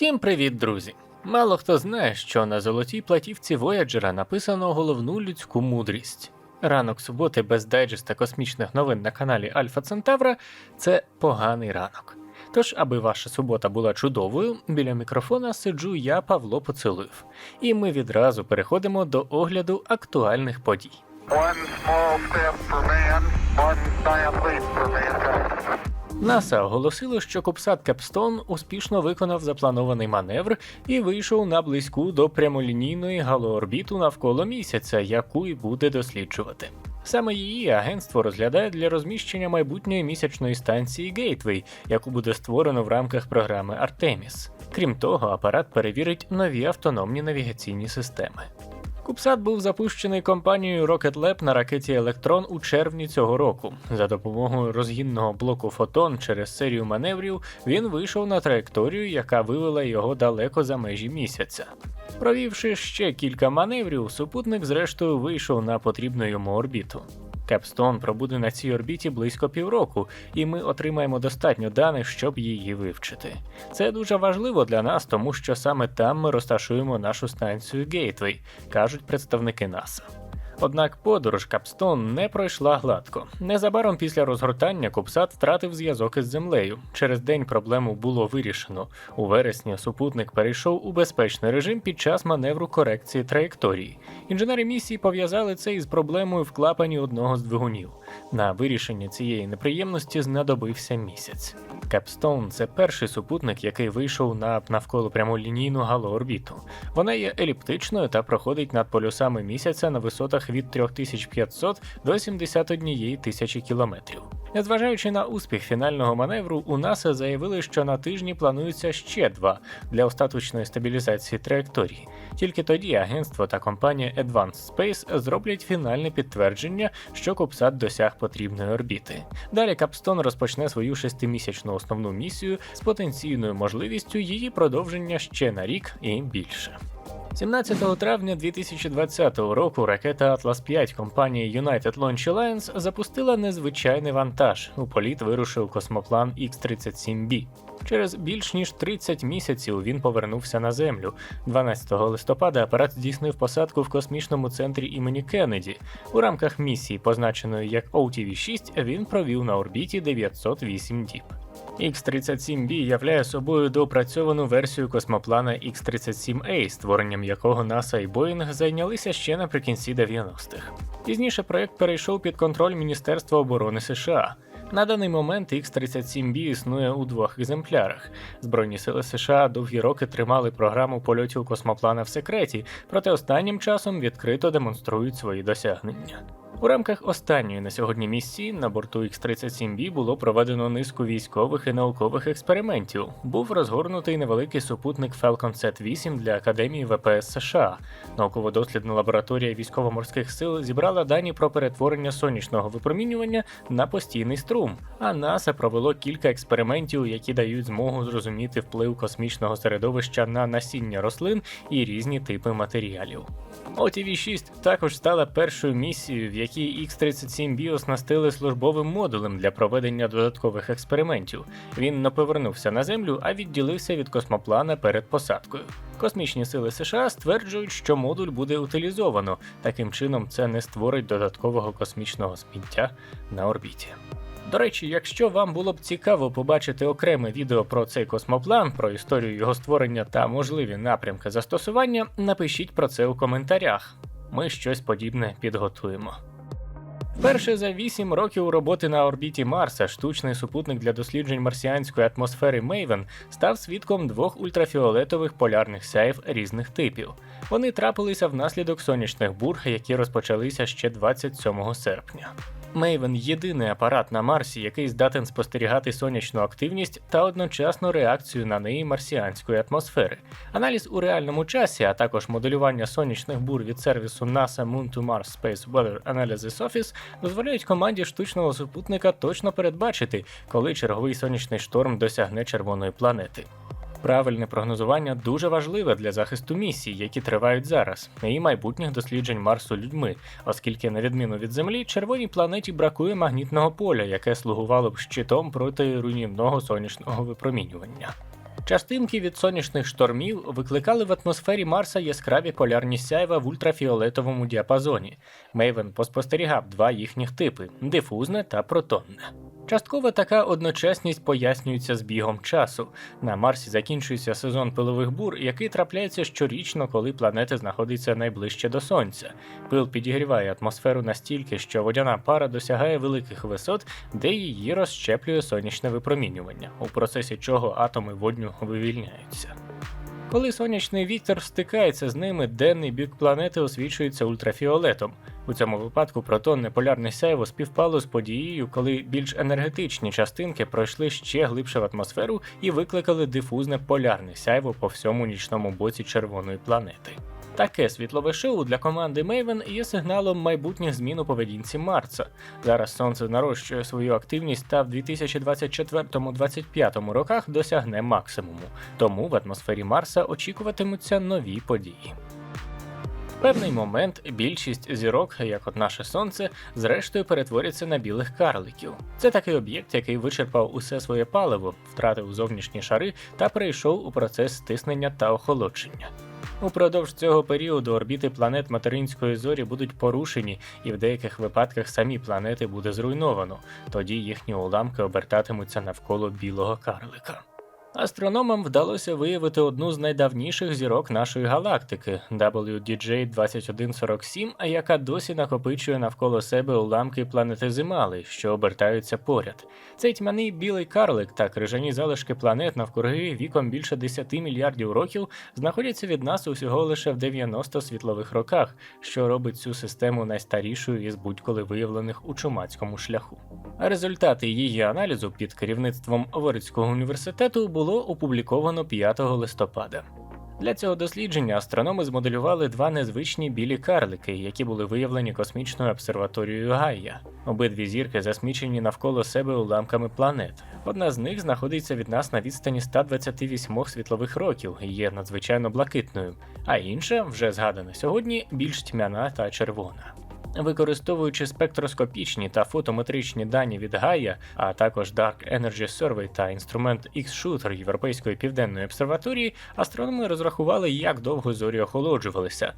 Всім привіт, друзі! Мало хто знає, що на золотій платівці Вояджера написано головну людську мудрість. Ранок суботи без дайджеста космічних новин на каналі Альфа Центавра це поганий ранок. Тож, аби ваша субота була чудовою, біля мікрофона сиджу я, Павло Поцелуєв. І ми відразу переходимо до огляду актуальних подій. One small step for man, one giant leap for mankind. НАСА оголосило, що Кубсат Кепстон успішно виконав запланований маневр і вийшов на близьку до прямолінійної галоорбіту навколо місяця, яку й буде досліджувати. Саме її агентство розглядає для розміщення майбутньої місячної станції Гейтвей, яку буде створено в рамках програми Артеміс. Крім того, апарат перевірить нові автономні навігаційні системи. Кубсат був запущений компанією Rocket Lab на ракеті Електрон у червні цього року. За допомогою розгінного блоку фотон через серію маневрів він вийшов на траєкторію, яка вивела його далеко за межі місяця. Провівши ще кілька маневрів, супутник зрештою вийшов на потрібну йому орбіту. Кепстон пробуде на цій орбіті близько півроку, і ми отримаємо достатньо даних, щоб її вивчити. Це дуже важливо для нас, тому що саме там ми розташуємо нашу станцію Гейтвей, кажуть представники НАСА. Однак подорож Капстон не пройшла гладко. Незабаром після розгортання Кубсат втратив зв'язок із землею. Через день проблему було вирішено. У вересні супутник перейшов у безпечний режим під час маневру корекції траєкторії. Інженери місії пов'язали це із проблемою в клапані одного з двигунів. На вирішення цієї неприємності знадобився місяць. Кепстоун це перший супутник, який вийшов на навколо прямолінійну галоорбіту. Вона є еліптичною та проходить над полюсами місяця на висотах від 3500 до 71 тисячі кілометрів. Незважаючи на успіх фінального маневру, у НАСА заявили, що на тижні планується ще два для остаточної стабілізації траєкторії. Тільки тоді агентство та компанія Advanced Space зроблять фінальне підтвердження, що Кубсат досяг потрібної орбіти. Далі Капстон розпочне свою шестимісячну основну місію з потенційною можливістю її продовження ще на рік і більше. 17 травня 2020 року ракета Atlas 5 компанії United Launch Alliance запустила незвичайний вантаж. У політ вирушив космоплан X-37B. Через більш ніж 30 місяців він повернувся на землю. 12 листопада апарат здійснив посадку в космічному центрі імені Кеннеді. У рамках місії, позначеної як OTV-6, він провів на орбіті 908 діб. X-37B являє собою доопрацьовану версію космоплана X-37A, створенням якого НАСА і Боїнг зайнялися ще наприкінці 90-х. Пізніше проект перейшов під контроль Міністерства оборони США. На даний момент X-37B існує у двох екземплярах. Збройні сили США довгі роки тримали програму польотів космоплана в секреті, проте останнім часом відкрито демонструють свої досягнення. У рамках останньої на сьогодні місії на борту X-37B було проведено низку військових і наукових експериментів. Був розгорнутий невеликий супутник Falcon Set 8 для Академії ВПС США. Науково-дослідна лабораторія військово-морських сил зібрала дані про перетворення сонячного випромінювання на постійний струм. А НАСА провело кілька експериментів, які дають змогу зрозуміти вплив космічного середовища на насіння рослин і різні типи матеріалів. OTV-6 також стала першою місією, в якій X-37B оснастили службовим модулем для проведення додаткових експериментів. Він не повернувся на землю, а відділився від космоплана перед посадкою. Космічні сили США стверджують, що модуль буде утилізовано. Таким чином, це не створить додаткового космічного сміття на орбіті. До речі, якщо вам було б цікаво побачити окреме відео про цей космоплан, про історію його створення та можливі напрямки застосування, напишіть про це у коментарях. Ми щось подібне підготуємо. Вперше за 8 років роботи на орбіті Марса штучний супутник для досліджень марсіанської атмосфери Мейвен став свідком двох ультрафіолетових полярних сяїв різних типів. Вони трапилися внаслідок сонячних бург, які розпочалися ще 27 серпня. Maven – єдиний апарат на Марсі, який здатен спостерігати сонячну активність та одночасно реакцію на неї марсіанської атмосфери. Аналіз у реальному часі, а також моделювання сонячних бур від сервісу NASA Moon to Mars Space Weather Analysis Office дозволяють команді штучного супутника точно передбачити, коли черговий сонячний шторм досягне червоної планети. Правильне прогнозування дуже важливе для захисту місій, які тривають зараз, і майбутніх досліджень Марсу людьми, оскільки, на відміну від Землі, червоній планеті бракує магнітного поля, яке слугувало б щитом проти руйнівного сонячного випромінювання. Частинки від сонячних штормів викликали в атмосфері Марса яскраві полярні сяйва в ультрафіолетовому діапазоні. Мейвен поспостерігав два їхніх типи дифузне та протонне. Частково така одночасність пояснюється з бігом часу. На Марсі закінчується сезон пилових бур, який трапляється щорічно, коли планета знаходиться найближче до Сонця. Пил підігріває атмосферу настільки, що водяна пара досягає великих висот, де її розщеплює сонячне випромінювання, у процесі чого атоми водню вивільняються. Коли сонячний вітер стикається з ними, денний бік планети освічується ультрафіолетом. У цьому випадку протонне полярне сяйво співпало з подією, коли більш енергетичні частинки пройшли ще глибше в атмосферу і викликали дифузне полярне сяйво по всьому нічному боці червоної планети. Таке світлове шоу для команди Maven є сигналом майбутніх змін у поведінці Марса. Зараз сонце нарощує свою активність та в 2024-2025 роках досягне максимуму, тому в атмосфері Марса очікуватимуться нові події. Певний момент більшість зірок, як от наше сонце, зрештою перетворяться на білих карликів. Це такий об'єкт, який вичерпав усе своє паливо, втратив зовнішні шари та перейшов у процес стиснення та охолодження. Упродовж цього періоду орбіти планет материнської зорі будуть порушені, і в деяких випадках самі планети буде зруйновано, тоді їхні уламки обертатимуться навколо білого карлика. Астрономам вдалося виявити одну з найдавніших зірок нашої галактики WDJ 2147, а яка досі накопичує навколо себе уламки планети Зимали, що обертаються поряд. Цей тьмяний білий карлик та крижані залишки планет навкруги віком більше 10 мільярдів років знаходяться від нас усього лише в 90 світлових роках, що робить цю систему найстарішою із будь-коли виявлених у чумацькому шляху. Результати її аналізу під керівництвом Ворицького університету було опубліковано 5 листопада. Для цього дослідження астрономи змоделювали два незвичні білі карлики, які були виявлені космічною обсерваторією Гайя. Обидві зірки засмічені навколо себе уламками планет. Одна з них знаходиться від нас на відстані 128 світлових років і є надзвичайно блакитною, а інша, вже згадана сьогодні, більш тьмяна та червона. Використовуючи спектроскопічні та фотометричні дані від Gaia, а також Dark Energy Survey та інструмент X-Shooter Європейської південної обсерваторії, астрономи розрахували, як довго зорі охолоджувалися.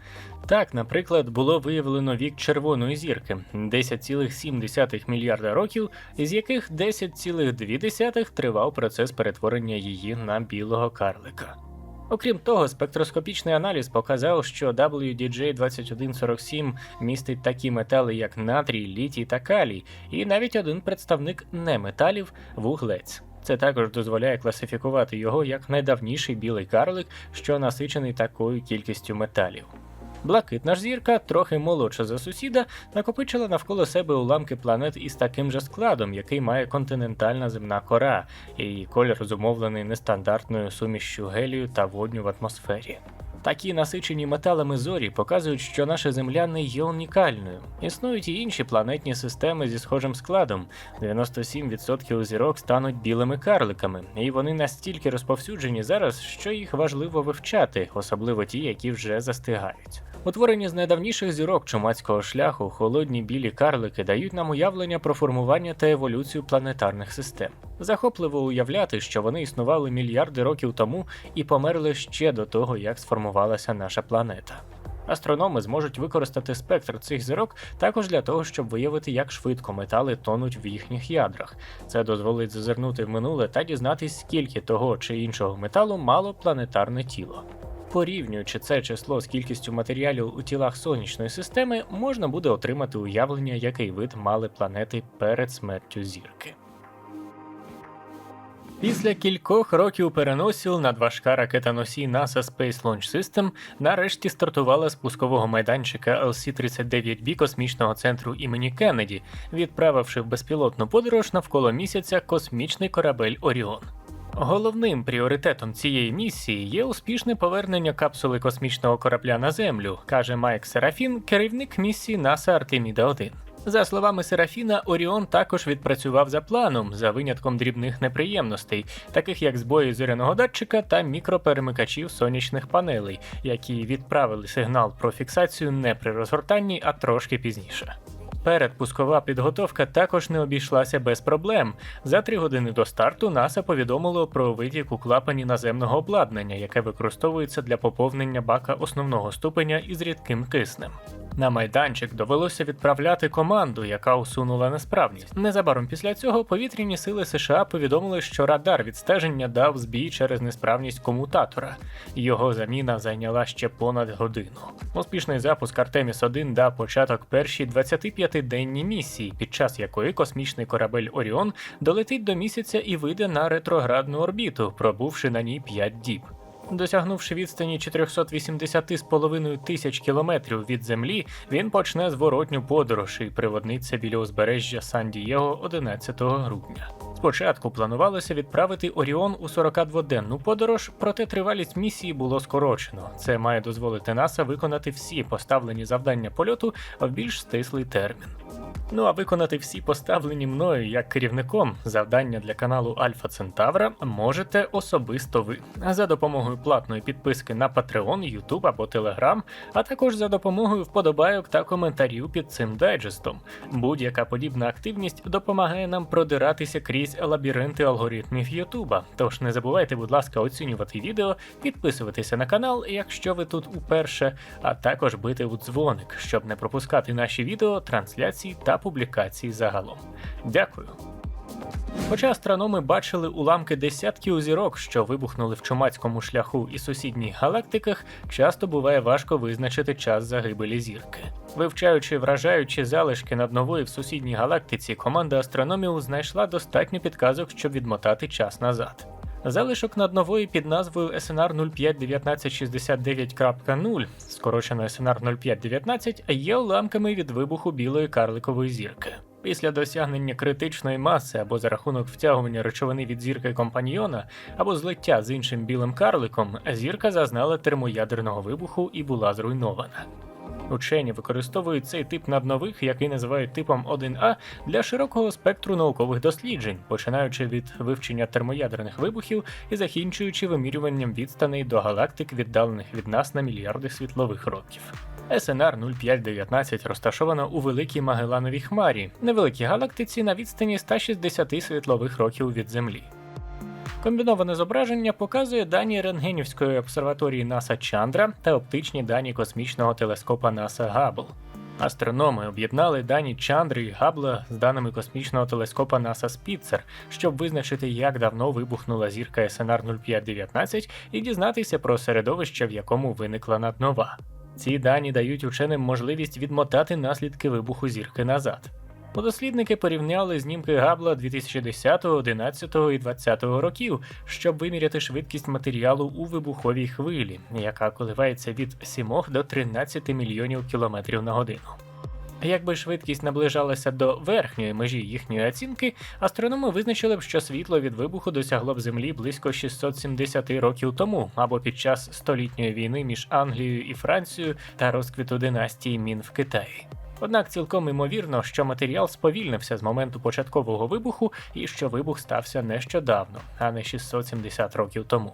Так, наприклад, було виявлено вік червоної зірки 10,7 мільярда років, із яких 10,2 тривав процес перетворення її на білого карлика. Окрім того, спектроскопічний аналіз показав, що WDJ2147 містить такі метали, як натрій, літій та калій, і навіть один представник неметалів вуглець. Це також дозволяє класифікувати його як найдавніший білий карлик, що насичений такою кількістю металів. Блакитна ж зірка, трохи молодша за сусіда, накопичила навколо себе уламки планет із таким же складом, який має континентальна земна кора, і колір зумовлений нестандартною сумішшю гелію та водню в атмосфері. Такі насичені металами зорі показують, що наша Земля не є унікальною. Існують і інші планетні системи зі схожим складом. 97% зірок стануть білими карликами, і вони настільки розповсюджені зараз, що їх важливо вивчати, особливо ті, які вже застигають. Утворені з найдавніших зірок чумацького шляху, холодні білі карлики дають нам уявлення про формування та еволюцію планетарних систем. Захопливо уявляти, що вони існували мільярди років тому і померли ще до того, як сформувалася наша планета. Астрономи зможуть використати спектр цих зірок також для того, щоб виявити, як швидко метали тонуть в їхніх ядрах. Це дозволить зазирнути в минуле та дізнатись, скільки того чи іншого металу мало планетарне тіло. Порівнюючи це число з кількістю матеріалів у тілах сонячної системи, можна буде отримати уявлення, який вид мали планети перед смертю зірки. Після кількох років переносів надважка ракета-носій NASA Space Launch System нарешті стартувала з пускового майданчика LC-39B космічного центру імені Кеннеді, відправивши в безпілотну подорож навколо місяця космічний корабель Оріон. Головним пріоритетом цієї місії є успішне повернення капсули космічного корабля на Землю, каже Майк Серафін, керівник місії NASA Артеміда 1 За словами Серафіна, Оріон також відпрацював за планом, за винятком дрібних неприємностей, таких як збої зоряного датчика та мікроперемикачів сонячних панелей, які відправили сигнал про фіксацію не при розгортанні, а трошки пізніше. Передпускова підготовка також не обійшлася без проблем. За три години до старту НАСА повідомило про витік у клапані наземного обладнання, яке використовується для поповнення бака основного ступеня із рідким киснем. На майданчик довелося відправляти команду, яка усунула несправність. Незабаром після цього повітряні сили США повідомили, що радар відстеження дав збій через несправність комутатора. Його заміна зайняла ще понад годину. Успішний запуск Артеміс 1 дав початок першій 25-денній місії, під час якої космічний корабель Оріон долетить до місяця і вийде на ретроградну орбіту, пробувши на ній 5 діб. Досягнувши відстані 480,5 тисяч кілометрів від землі, він почне зворотню подорож і приводниться біля узбережжя Сан-Дієго 11 грудня. Спочатку планувалося відправити Оріон у 42-денну подорож, проте тривалість місії було скорочено. Це має дозволити НАСА виконати всі поставлені завдання польоту в більш стислий термін. Ну а виконати всі поставлені мною як керівником завдання для каналу Альфа Центавра можете особисто ви за допомогою платної підписки на Patreon, YouTube або Telegram, а також за допомогою вподобайок та коментарів під цим дайджестом. Будь-яка подібна активність допомагає нам продиратися крізь лабіринти алгоритмів Ютуба. Тож не забувайте, будь ласка, оцінювати відео, підписуватися на канал, якщо ви тут уперше, а також бити у дзвоник, щоб не пропускати наші відео, трансляції та публікації загалом. Дякую. Хоча астрономи бачили уламки десятків зірок, що вибухнули в чумацькому шляху і сусідніх галактиках, часто буває важко визначити час загибелі зірки. Вивчаючи вражаючі залишки наднової в сусідній галактиці, команда астрономів знайшла достатньо підказок, щоб відмотати час назад. Залишок наднової під назвою SNR 051969.0, скорочено SNR 0519, є уламками від вибуху білої карликової зірки. Після досягнення критичної маси або за рахунок втягування речовини від зірки компаньйона або злиття з іншим білим карликом, зірка зазнала термоядерного вибуху і була зруйнована. Учені використовують цей тип наднових, який називають типом 1А, для широкого спектру наукових досліджень, починаючи від вивчення термоядерних вибухів і закінчуючи вимірюванням відстаней до галактик, віддалених від нас на мільярди світлових років. СНР 0519 розташована у Великій Магелановій хмарі, невеликій галактиці на відстані 160 світлових років від Землі. Комбіноване зображення показує дані рентгенівської обсерваторії НАСА Чандра та оптичні дані космічного телескопа НАСА Габл. Астрономи об'єднали дані Чандри і Габла з даними космічного телескопа НАСА Спіцер, щоб визначити, як давно вибухнула зірка СНР 0519 і дізнатися про середовище, в якому виникла наднова. Ці дані дають ученим можливість відмотати наслідки вибуху зірки назад. Дослідники порівняли знімки Габла 2010, 11 і 20 років, щоб виміряти швидкість матеріалу у вибуховій хвилі, яка коливається від 7 до 13 мільйонів кілометрів на годину. Якби швидкість наближалася до верхньої межі їхньої оцінки, астрономи визначили б, що світло від вибуху досягло б Землі близько 670 років тому, або під час столітньої війни між Англією і Францією та розквіту династії Мін в Китаї. Однак цілком імовірно, що матеріал сповільнився з моменту початкового вибуху і що вибух стався нещодавно, а не 670 років тому.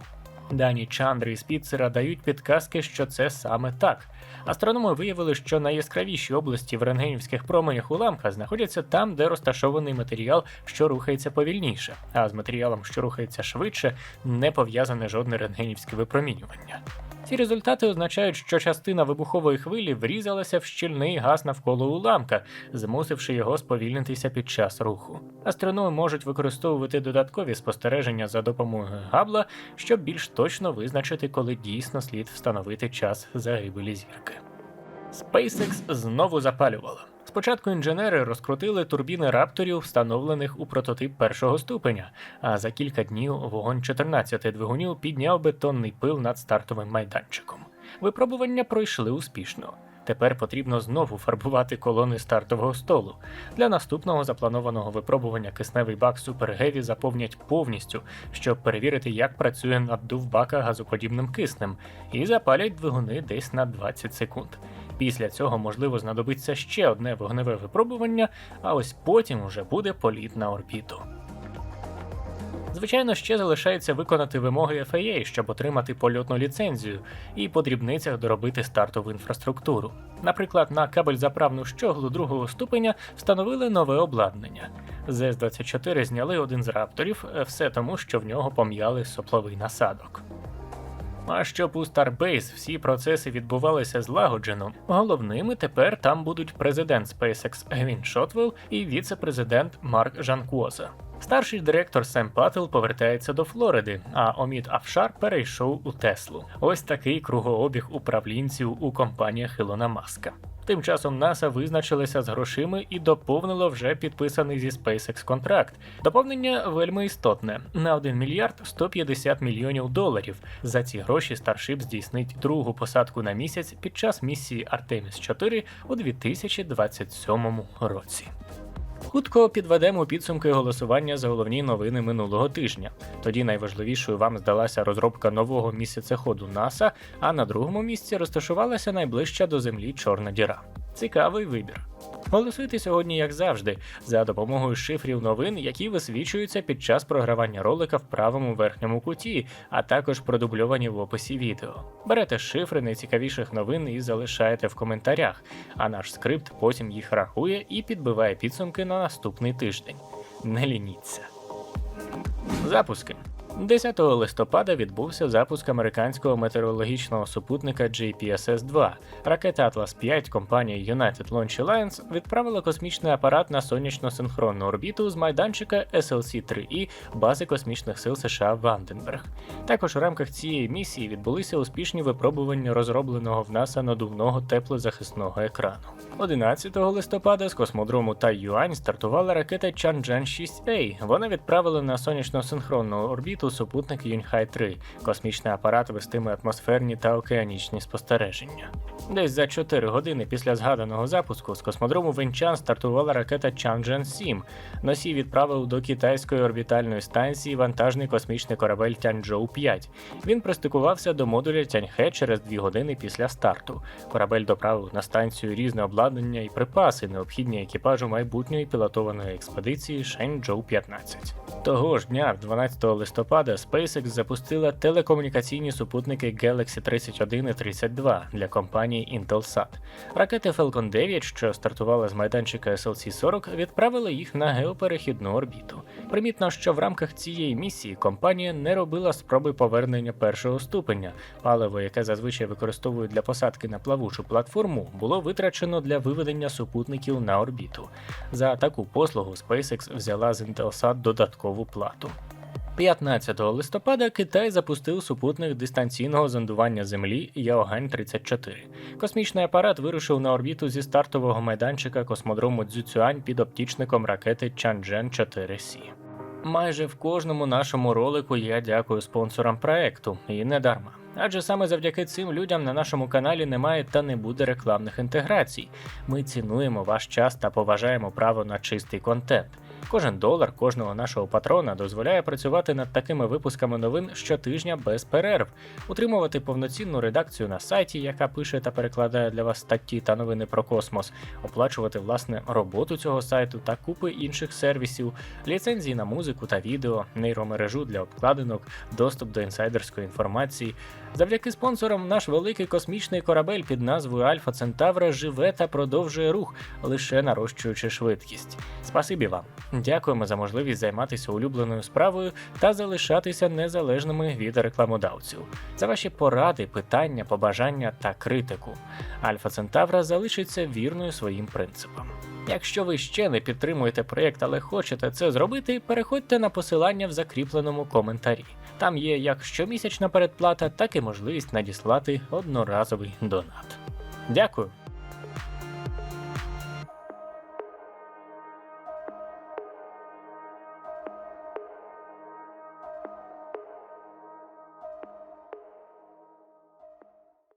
Дані Чандри і Спіцера дають підказки, що це саме так. Астрономи виявили, що найяскравіші області в рентгенівських променях уламка знаходяться там, де розташований матеріал, що рухається повільніше, а з матеріалом, що рухається швидше, не пов'язане жодне рентгенівське випромінювання. Ці результати означають, що частина вибухової хвилі врізалася в щільний газ навколо уламка, змусивши його сповільнитися під час руху. Астрономи можуть використовувати додаткові спостереження за допомогою габла, щоб більш точно визначити, коли дійсно слід встановити час загибелі зірки. SpaceX знову запалювало. Спочатку інженери розкрутили турбіни рапторів, встановлених у прототип першого ступеня, а за кілька днів вогонь 14 двигунів підняв бетонний пил над стартовим майданчиком. Випробування пройшли успішно. Тепер потрібно знову фарбувати колони стартового столу. Для наступного запланованого випробування кисневий бак Super Heavy заповнять повністю, щоб перевірити, як працює наддув бака газоподібним киснем, і запалять двигуни десь на 20 секунд. Після цього можливо знадобиться ще одне вогневе випробування, а ось потім уже буде політ на орбіту. Звичайно, ще залишається виконати вимоги FAA, щоб отримати польотну ліцензію, і по дрібницях доробити стартову інфраструктуру. Наприклад, на кабель-заправну щоглу другого ступеня встановили нове обладнання. З С-24 зняли один з рапторів, все тому, що в нього пом'яли сопловий насадок. А щоб у Starbase всі процеси відбувалися злагоджено, головними тепер там будуть президент SpaceX Гвін Шотвелл і віце-президент Марк Жанкуоза. Старший директор Сем Паттл повертається до Флориди, а Омід Афшар перейшов у Теслу. Ось такий кругообіг управлінців у компаніях Ілона Маска. Тим часом НАСА визначилися з грошима і доповнило вже підписаний зі SpaceX контракт. Доповнення вельми істотне на 1 мільярд 150 мільйонів доларів. За ці гроші Starship здійснить другу посадку на місяць під час місії Artemis 4 у 2027 році. Хутко підведемо підсумки голосування за головні новини минулого тижня. Тоді найважливішою вам здалася розробка нового місяцеходу НАСА, а на другому місці розташувалася найближча до землі чорна діра. Цікавий вибір. Голосуйте сьогодні, як завжди, за допомогою шифрів новин, які висвічуються під час програвання ролика в правому верхньому куті, а також продубльовані в описі відео. Берете шифри найцікавіших новин і залишаєте в коментарях, а наш скрипт потім їх рахує і підбиває підсумки на наступний тиждень. Не лініться. Запуски. 10 листопада відбувся запуск американського метеорологічного супутника JPSS-2. Ракета Atlas 5 компанії United Launch Alliance відправила космічний апарат на сонячно-синхронну орбіту з майданчика SLC-3І бази космічних сил США Ванденберг. Також у рамках цієї місії відбулися успішні випробування розробленого в НАСА надувного теплозахисного екрану. 11 листопада з космодрому Тайюань стартувала ракета Чанчжан 6A. Вона відправила на сонячно-синхронну орбіту супутник Юньхай 3. Космічний апарат вестиме атмосферні та океанічні спостереження. Десь за 4 години після згаданого запуску з космодрому Венчан стартувала ракета Чанчжан 7. Носій відправив до китайської орбітальної станції вантажний космічний корабель Тяньчжоу 5. Він пристикувався до модуля Тяньхе через 2 години після старту. Корабель доправив на станцію різне обладнання і припаси, необхідні екіпажу майбутньої пілотованої експедиції Шенчжоу 15. Того ж дня, 12 листопада, SpaceX запустила телекомунікаційні супутники Galaxy 31 і 32 для компанії Intelsat. Ракети Falcon 9, що стартувала з майданчика SLC-40, відправили їх на геоперехідну орбіту. Примітно, що в рамках цієї місії компанія не робила спроби повернення першого ступеня. Паливо, яке зазвичай використовують для посадки на плавучу платформу, було витрачено для виведення супутників на орбіту. За таку послугу SpaceX взяла з Intelsat додаткову плату. 15 листопада Китай запустив супутник дистанційного зондування Землі Яогань 34 Космічний апарат вирушив на орбіту зі стартового майданчика космодрому Цзюцюань під оптічником ракети Чанчжен 4 Сі. Майже в кожному нашому ролику я дякую спонсорам проекту, і не дарма. Адже саме завдяки цим людям на нашому каналі немає та не буде рекламних інтеграцій. Ми цінуємо ваш час та поважаємо право на чистий контент. Кожен долар кожного нашого патрона дозволяє працювати над такими випусками новин щотижня без перерв, утримувати повноцінну редакцію на сайті, яка пише та перекладає для вас статті та новини про космос, оплачувати власне роботу цього сайту та купи інших сервісів, ліцензії на музику та відео, нейромережу для обкладинок, доступ до інсайдерської інформації. Завдяки спонсорам наш великий космічний корабель під назвою Альфа Центавра живе та продовжує рух, лише нарощуючи швидкість. Спасибі вам. Дякуємо за можливість займатися улюбленою справою та залишатися незалежними від рекламодавців. За ваші поради, питання, побажання та критику. Альфа Центавра залишиться вірною своїм принципам. Якщо ви ще не підтримуєте проєкт, але хочете це зробити, переходьте на посилання в закріпленому коментарі. Там є як щомісячна передплата, так і можливість надіслати одноразовий донат. Дякую!